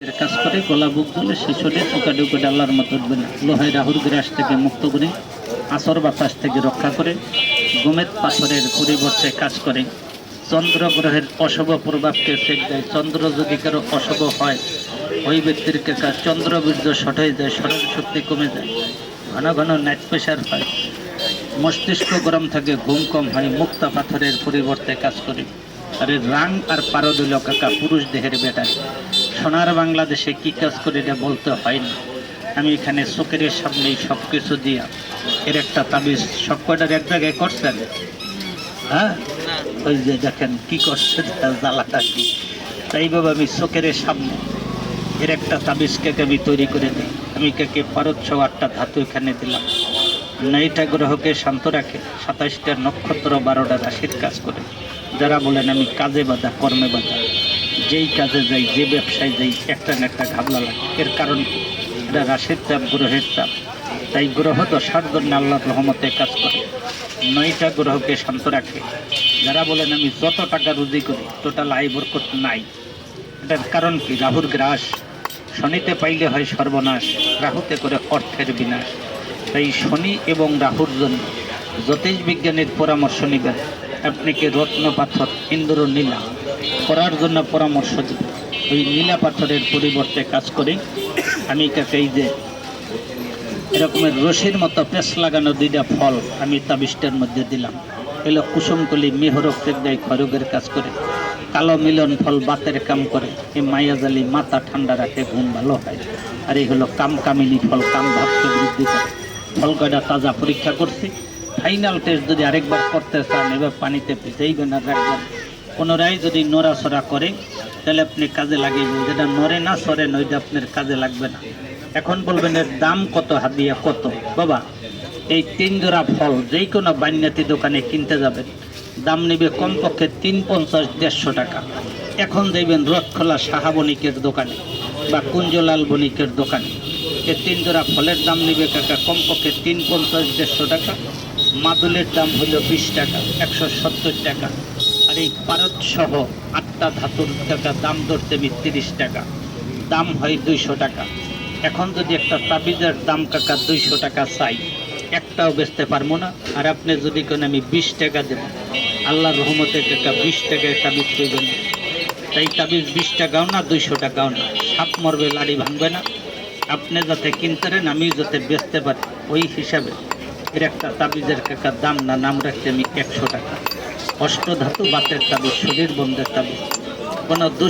কাজ করে, গলা বুক ধুলে শিশুরে চুকাডি উকাডি আল্লাহর মতো লোহায় রাহুর গ্রাস থেকে মুক্ত করে আসর বাতাস থেকে রক্ষা করে গোমেদ পাথরের পরিবর্তে কাজ করে। চন্দ্র গ্রহের অশুভ প্রভাবকে সেট দেয়, চন্দ্র যদি কারও অশুভ হয়, ওই ব্যক্তির কাছে চন্দ্র বীর্য শট হয়ে যায় স্মরণ শক্তি কমে যায়, ঘন ঘন নাইট প্রেশার হয়। মস্তিষ্ক গরম থাকে, ঘুম কম হয়, মুক্তা পাথরের পরিবর্তে কাজ করে। আরে রাং আর পারদুল কাকা পুরুষ দেহের বেটায় সোনার বাংলাদেশে কি কাজ করে এটা বলতে হয় না। আমি এখানে চোখের সামনেই সব কিছু দিয়া এর একটা তাবিজ সব কয়টার এক জায়গায় করছেন? হ্যাঁ? ওই যে দেখেন কি করছে জ্বালাটা কি? তাই বাবা আমি চোখের সামনে এর একটা তাবিজ কেকে আমি তৈরি করে দিই। আমি কেকে পারচ্ছ আটটা ধাতু এখানে দিলাম। নয়টা গ্রহকে শান্ত রাখে সাতাশটা নক্ষত্র বারোটা রাশির কাজ করে। যারা বলেন আমি কাজে বাধা, কর্মে বাধা। যেই কাজে যাই, যে ব্যবসায় যাই, একটা না একটা ঘাবলা লাগে। এর কারণ এটা রাশির চাপ গ্রহের চাপ তাই গ্রহ দশার জন্য আল্লাহ রহমতে কাজ করে। নয়টা গ্রহকে শান্ত রাখে। যারা বলেন, আমি যত টাকা রুজি করি টোটাল আয় বরকত নাই। এটার কারণ কি? রাহুর গ্রাস। শনিতে পাইলে হয় সর্বনাশ, রাহুতে করে অর্থের বিনাশ। তাই শনি এবং রাহুর জন্য জ্যোতিষ বিজ্ঞানীর পরামর্শ নেবেন, আপনি কি রত্ন পাথর ইন্দ্র নীলা করার জন্য পরামর্শ দেবেন ওই নীলা পাথরের পরিবর্তে কাজ করে। আমি কাকে যে এরকমের রশির মতো পেস লাগানো দুইটা ফল আমি তাবিষ্টের মধ্যে দিলাম। এলো কুসুমকলি মেহরক দেয় খরগের কাজ করে। কালো মিলন ফল বাতের কাম করে। এই মায়াজালি মাথা ঠান্ডা রাখে, ঘুম ভালো হয়। আর এই হলো কাম কামিনী ফল, কাম ভাবকে বৃদ্ধি করে। ফল কয়টা তাজা পরীক্ষা করছি। ফাইনাল টেস্ট যদি আরেকবার করতে চান, এবার পানিতে ভিজাইবেন আর রাখবেন। পুনরায় যদি নড়াচড়া করে, তাহলে আপনি কাজে লাগিয়ে যেটা নড়ে না সরেন ওইটা আপনার কাজে লাগবে না। এখন বলবেন, এর দাম কত, হাদিয়া কত? বাবা, এই তিন জোড়া ফল যেই কোনো বান্যাতি দোকানে কিনতে যাবেন। দাম নেবে কমপক্ষে তিন পঞ্চাশ, দেড়শো টাকা। এখন যাইবেন রথখোলা সাহা বণিকের দোকানে বা কুঞ্জলাল বণিকের দোকানে। এই তিন জোড়া ফলের দাম নেবে কাকা কমপক্ষে তিন পঞ্চাশ, দেড়শো টাকা। মাদুলের দাম হলো বিশ টাকা, একশো সত্তর টাকা। এই পারদ সহ আটটা ধাতুর টাকা, দাম ধরতে তিরিশ টাকা। দাম হয় দুইশো টাকা। এখন যদি একটা তাবিজের দাম কাকা দুইশো টাকা চাই, একটাও বেচতে পারব না। আর আপনি যদি কেন আমি বিশ টাকা দেব? আল্লাহর রহমতে কাকা বিশ টাকায় তাবিজ না। তাই তাবিজ বিশ টাকাও না, দুইশো টাকাও না। সাপ মরবে, লাড়ি ভাঙবে না। আপনি যাতে কিনতে পারেন আমি যাতে বেচতে পারি। ওই হিসাবে এর একটা তাবিজের কাকা দাম না, নাম রাখতে আমি একশো টাকা। অষ্টধাতু বাতের তাবিজ শরীর বন্ধের তাবিজ কোনো